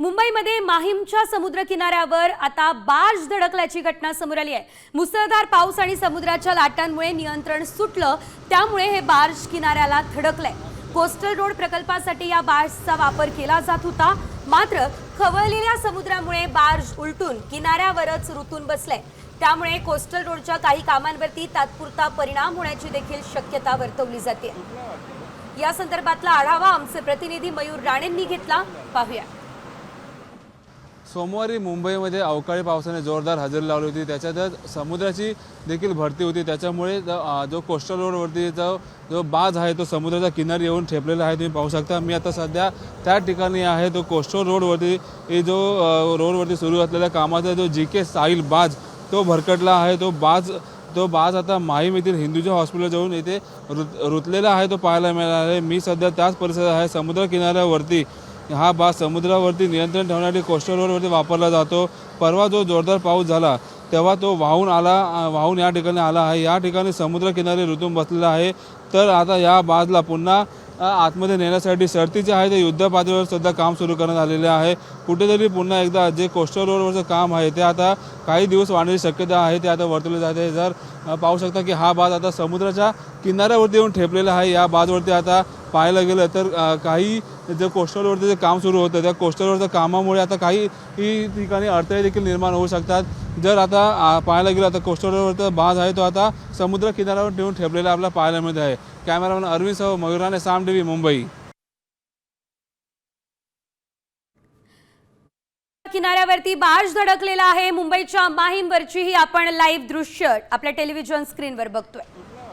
मुंबईमध्ये माहीमच्या समुद्र किनाऱ्यावर आता बार्ज धडकल्याची घटना समोर आली आहे. मुसळधार पाऊस आणि समुद्राच्या लाटांमुळे नियंत्रण सुटलं त्यामुळे हे बार्ज किनाऱ्याला धडकलंय. कोस्टल रोड प्रकल्पासाठी या बार्जचा वापर केला जात होता मात्र खवळलेल्या समुद्रामुळे बार्ज उलटून किनाऱ्यावरच रुतून बसलंय. त्यामुळे कोस्टल रोडच्या काही कामांवरती तात्पुरता परिणाम होण्याची देखील शक्यता वर्तवली जाते. या संदर्भातला आढावा आमचे प्रतिनिधी मयूर राणेंनी घेतला. पाहूया. सोमवारी मुंबईमध्ये अवकाळी पावसाने जोरदार हजेरी लावली होती. त्याच्यातच समुद्राची देखील भरती होती. त्याच्यामुळे जो कोस्टल रोडवरती जो जो बाज आहे तो समुद्राच्या किनारी येऊन ठेपलेला आहे. तुम्ही पाहू शकता. मी आता सध्या त्या ठिकाणी आहे. तो कोस्टल रोडवरती जो रोडवरती सुरू असलेल्या कामाचा जो जी के साहिल बाज तो भरकटला आहे. तो बाज तो बाज आता माहीम येथील हिंदूच्या हॉस्पिटल जाऊन येथे रुत रुतलेला आहे. तो पाहायला मिळाला आहे. मी सध्या त्याच परिसरात आहे. समुद्र किनाऱ्यावरती हा बाज समुद्रावरती नियंत्रण ठेवण्यासाठी कोस्टल रोडवरती वापरला जातो. परवा जो जोरदार पाऊस झाला तेव्हा तो वाहून आला वाहून या ठिकाणी आला आहे. या ठिकाणी समुद्रकिनारी ऋतून बसलेला आहे. तर आता या बाजला पुन्हा आतमध्ये नेण्यासाठी शर्तीचे आहे. ते युद्ध पातळीवर सुद्धा काम सुरू करण्यात आलेले आहे. कुठेतरी पुन्हा एकदा जे कोस्टल रोडवरचं काम आहे ते आता काही दिवस वाढण्याची शक्यता आहे ते आता वर्तवले जाते. जर पाहू शकता की हा बाज आता समुद्राच्या किनाऱ्यावरती येऊन ठेपलेला आहे. या बाजवरती आता पाहायला गेलं तर काही जे कोस्टलवरती जे काम सुरू होतं त्या कोस्टल रोडच्या कामामुळे आता काही ही ठिकाणी अडथळे देखील निर्माण होऊ शकतात. जर आता पाहायला गेलं तर कोस्टल रोडवरचा बाज आहे तो आता समुद्र किनाऱ्यावर ठेवून ठेपलेला आपल्याला पाहायला मिळत आहे. कॅमेरामॅन अरविंद सह मयुराने साम टीव्ही मुंबई किनाऱ्यावरती बार्ज धडकलेला आहे मुंबईच्या माहीमवरची ही आपण लाईव्ह दृश्य आपल्या टेलिव्हिजन स्क्रीनवर बघतोय.